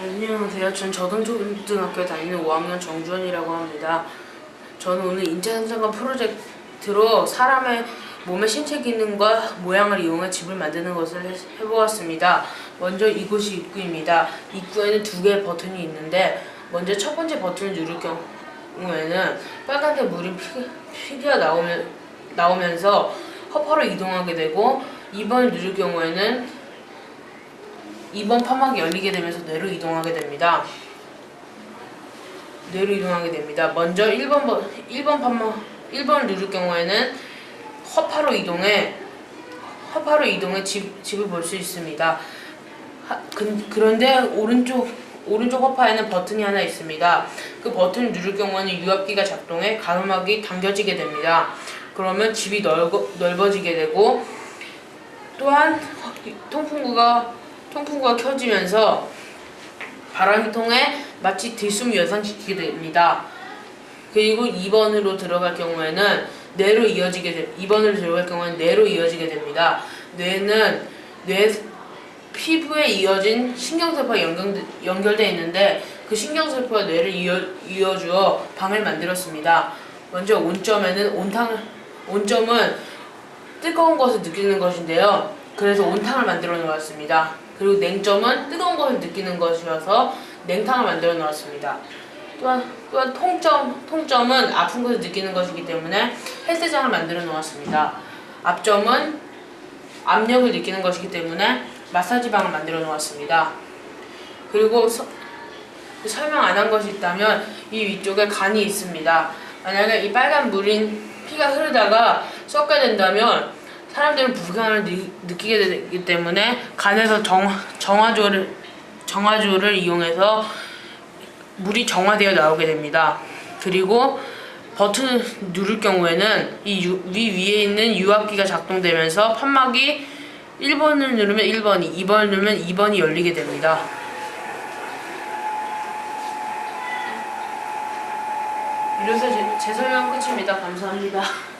안녕하세요. 전 저등초등학교 다니는 5학년 정주원이라고 합니다. 저는 오늘 인체상상관 프로젝트로 사람의 몸의 신체 기능과 모양을 이용해 집을 만드는 것을 해- 해보았습니다. 먼저 이곳이 입구입니다. 입구에는 두 개의 버튼이 있는데 먼저 첫 번째 버튼을 누를 경우에는 빨간색 피- 피기가 나오면, 나오면서 허파로 이동하게 되고 2번을 누를 경우에는 2번 파막이 열리게 되면서 뇌로 이동하게 됩니다. 뇌로 이동하게 됩니다. 먼저 1번 버, 1번 파막 1번을 누를 경우에는 허파로 이동해 허파로 이동해 집, 집을 볼 수 있습니다. 하, 그, 그런데 오른쪽 오른쪽 허파에는 버튼이 하나 있습니다. 그 버튼을 누를 경우에는 유압기가 작동해 가로막이 당겨지게 됩니다. 그러면 집이 넓어, 넓어지게 되고 또한 통풍구가 통풍구가 켜지면서 바람이 통해 마치 들숨 연상시키게 됩니다. 그리고 2번으로 들어갈 경우에는 뇌로 이어지게 돼 2번으로 들어갈 경우에는 뇌로 이어지게 됩니다. 뇌는 뇌 피부에 이어진 신경세포가 연결, 연결되어 있는데 그 신경세포가 뇌를 이어, 이어주어 방을 만들었습니다. 먼저 온점에는 온탕 온점은 뜨거운 것을 느끼는 것인데요. 그래서 온탕을 만들어 놓았습니다. 그리고 냉점은 뜨거운 것을 느끼는 것이어서 냉탕을 만들어 놓았습니다. 또한 또한 통점 통점은 아픈 것을 느끼는 것이기 때문에 헬스장을 만들어 놓았습니다. 앞점은 압력을 느끼는 것이기 때문에 마사지방을 만들어 놓았습니다. 그리고 서- 설명 안 한 것이 있다면 이 위쪽에 간이 있습니다. 만약에 이 빨간 물인 피가 흐르다가 썩게 된다면 사람들은 느, 느끼게 되기 때문에 간에서 정, 정화조를 정화조를 이용해서 물이 정화되어 나오게 됩니다. 그리고 버튼을 누를 경우에는 이위 위에 있는 유압기가 작동되면서 판막이 1번을 누르면 1번이, 2번을 누르면 2번이 열리게 됩니다. 이로써 제, 제 설명 끝입니다. 감사합니다.